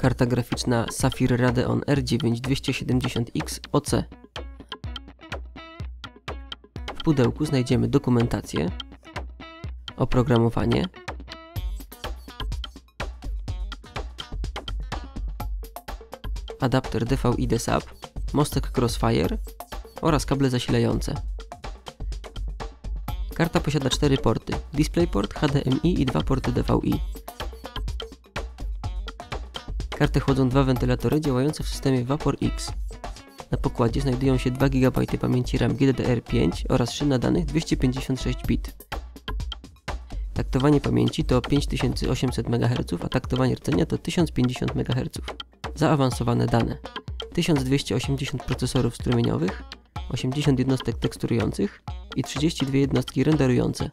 Karta graficzna Sapphire Radeon R9 270X OC. W pudełku znajdziemy dokumentację, oprogramowanie, adapter DVI DSAP, mostek Crossfire oraz kable zasilające. Karta posiada cztery porty: DisplayPort, HDMI i dwa porty DVI. Kartę chłodzą dwa wentylatory działające w systemie Vapor X. Na pokładzie znajdują się 2 GB pamięci RAM GDDR5 oraz szyna danych 256 bit. Taktowanie pamięci to 5800 MHz, a taktowanie rdzenia to 1050 MHz. Zaawansowane dane 1280 procesorów strumieniowych, 80 jednostek teksturujących i 32 jednostki renderujące.